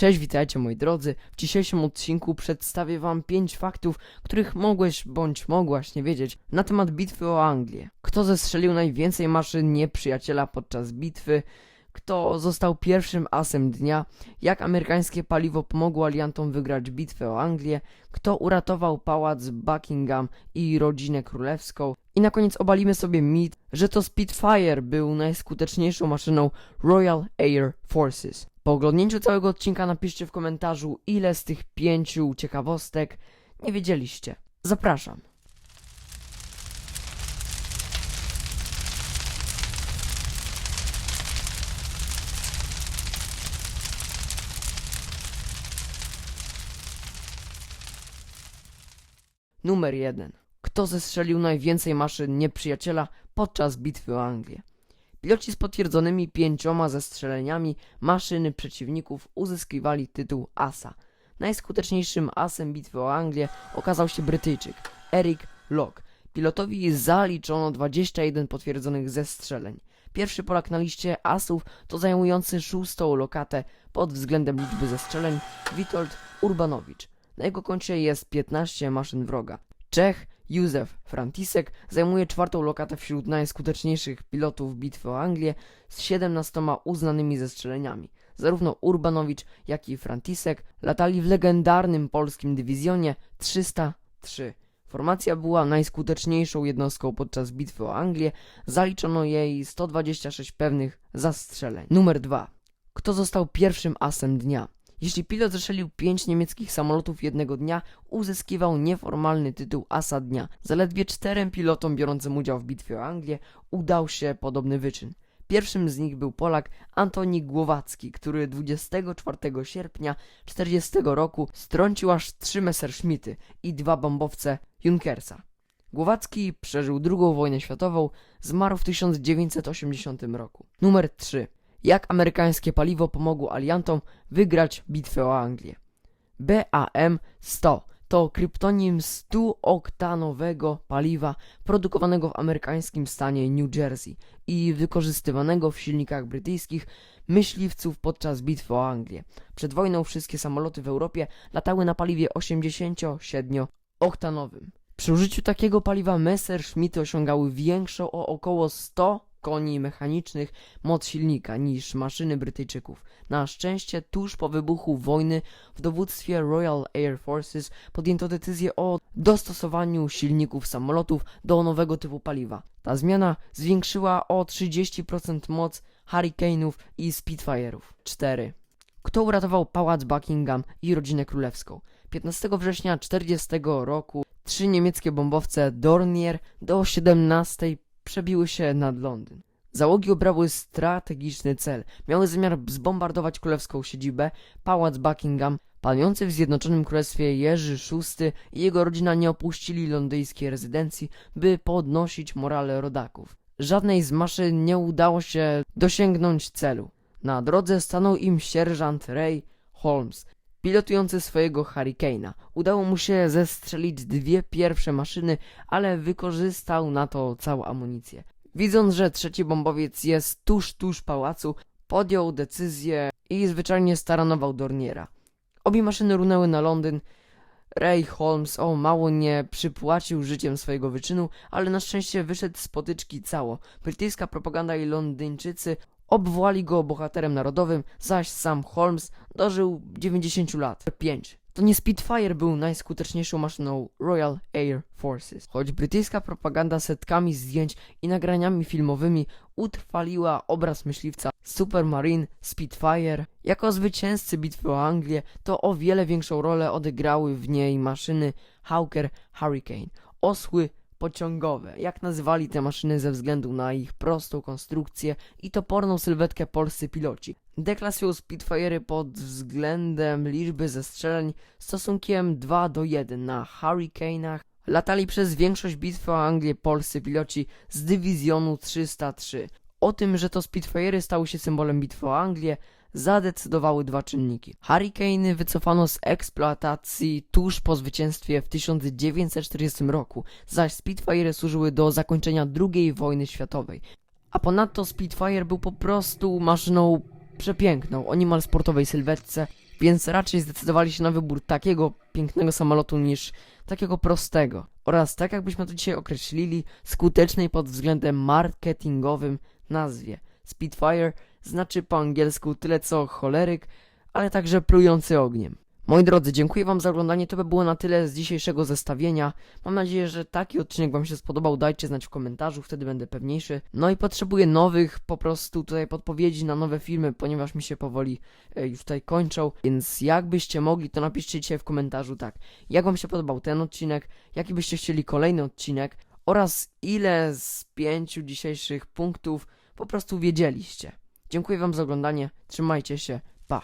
Cześć, witajcie moi drodzy. W dzisiejszym odcinku przedstawię wam 5 faktów, których mogłeś bądź mogłaś nie wiedzieć na temat bitwy o Anglię. Kto zestrzelił najwięcej maszyn nieprzyjaciela podczas bitwy? Kto został pierwszym asem dnia? Jak amerykańskie paliwo pomogło aliantom wygrać bitwę o Anglię? Kto uratował pałac Buckingham i rodzinę królewską? I na koniec obalimy sobie mit, że to Spitfire był najskuteczniejszą maszyną Royal Air Forces. Po oglądnięciu całego odcinka napiszcie w komentarzu, ile z tych pięciu ciekawostek nie wiedzieliście. Zapraszam. Numer 1. Kto zestrzelił najwięcej maszyn nieprzyjaciela podczas bitwy o Anglię? Piloci z potwierdzonymi pięcioma zestrzeleniami maszyny przeciwników uzyskiwali tytuł asa. Najskuteczniejszym asem bitwy o Anglię okazał się Brytyjczyk Eric Locke. Pilotowi zaliczono 21 potwierdzonych zestrzeleń. Pierwszy Polak na liście asów to zajmujący szóstą lokatę pod względem liczby zestrzeleń Witold Urbanowicz. Na jego koncie jest 15 maszyn wroga. Czech Józef Frantisek zajmuje czwartą lokatę wśród najskuteczniejszych pilotów bitwy o Anglię z 17 uznanymi zestrzeleniami. Zarówno Urbanowicz, jak i Frantisek latali w legendarnym polskim dywizjonie 303. Formacja była najskuteczniejszą jednostką podczas bitwy o Anglię, zaliczono jej 126 pewnych zastrzeleń. Numer 2. Kto został pierwszym asem dnia? Jeśli pilot zestrzelił pięć niemieckich samolotów jednego dnia, uzyskiwał nieformalny tytuł Asa Dnia. Zaledwie czterem pilotom biorącym udział w bitwie o Anglię udał się podobny wyczyn. Pierwszym z nich był Polak Antoni Głowacki, który 24 sierpnia 40 roku strącił aż trzy Messerschmitty i dwa bombowce Junkersa. Głowacki przeżył II wojnę światową, zmarł w 1980 roku. Numer 3. Jak amerykańskie paliwo pomogło aliantom wygrać bitwę o Anglię? BAM-100 to kryptonim 100-oktanowego paliwa produkowanego w amerykańskim stanie New Jersey i wykorzystywanego w silnikach brytyjskich myśliwców podczas bitwy o Anglię. Przed wojną wszystkie samoloty w Europie latały na paliwie 87-oktanowym. Przy użyciu takiego paliwa Messerschmitty osiągały większą o około 100 koni mechanicznych moc silnika niż maszyny Brytyjczyków. Na szczęście tuż po wybuchu wojny w dowództwie Royal Air Forces podjęto decyzję o dostosowaniu silników samolotów do nowego typu paliwa. Ta zmiana zwiększyła o 30% moc Hurricane'ów i Spitfire'ów. 4. Kto uratował pałac Buckingham i rodzinę królewską? 15 września 40 roku trzy niemieckie bombowce Dornier do 17 przebiły się nad Londyn. Załogi obrały strategiczny cel. Miały zamiar zbombardować królewską siedzibę, pałac Buckingham. Panujący w Zjednoczonym Królestwie Jerzy VI i jego rodzina nie opuścili londyńskiej rezydencji, by podnosić morale rodaków. Żadnej z maszyn nie udało się dosięgnąć celu. Na drodze stanął im sierżant Ray Holmes, pilotujący swojego Hurricane'a. Udało mu się zestrzelić dwie pierwsze maszyny, ale wykorzystał na to całą amunicję. Widząc, że trzeci bombowiec jest tuż, tuż pałacu, podjął decyzję i zwyczajnie staranował Dorniera. Obie maszyny runęły na Londyn. Ray Holmes o mało nie przypłacił życiem swojego wyczynu, ale na szczęście wyszedł z potyczki cało. Brytyjska propaganda i Londyńczycy obwołali go bohaterem narodowym, zaś sam Holmes dożył 90 lat. 5. To nie Spitfire był najskuteczniejszą maszyną Royal Air Forces. Choć brytyjska propaganda setkami zdjęć i nagraniami filmowymi utrwaliła obraz myśliwca Supermarine Spitfire jako zwycięzcy bitwy o Anglię, to o wiele większą rolę odegrały w niej maszyny Hawker Hurricane. Osły pociągowe, jak nazywali te maszyny ze względu na ich prostą konstrukcję i toporną sylwetkę polscy piloci. Deklasują Spitfire'y pod względem liczby zestrzeleń stosunkiem 2 do 1 na Hurricane'ach. Latali przez większość bitwy o Anglię polscy piloci z dywizjonu 303. O tym, że to Spitfire'y stały się symbolem bitwy o Anglię, zadecydowały dwa czynniki. Hurricane'y wycofano z eksploatacji tuż po zwycięstwie w 1940 roku, zaś Spitfire'y służyły do zakończenia II wojny światowej. A ponadto Spitfire był po prostu maszyną przepiękną, o niemal sportowej sylwetce, więc raczej zdecydowali się na wybór takiego pięknego samolotu niż takiego prostego. Oraz tak jakbyśmy to dzisiaj określili, skutecznej pod względem marketingowym nazwie. Spitfire znaczy po angielsku tyle co choleryk, ale także plujący ogniem. Moi drodzy, dziękuję Wam za oglądanie. To by było na tyle z dzisiejszego zestawienia. Mam nadzieję, że taki odcinek Wam się spodobał. Dajcie znać w komentarzu, wtedy będę pewniejszy. No i potrzebuję nowych po prostu tutaj podpowiedzi na nowe filmy, ponieważ mi się powoli e, już tutaj kończą. Więc jakbyście mogli, to napiszcie dzisiaj w komentarzu tak. Jak Wam się podobał ten odcinek, jaki byście chcieli kolejny odcinek oraz ile z pięciu dzisiejszych punktów po prostu wiedzieliście. Dziękuję Wam za oglądanie. Trzymajcie się. Pa.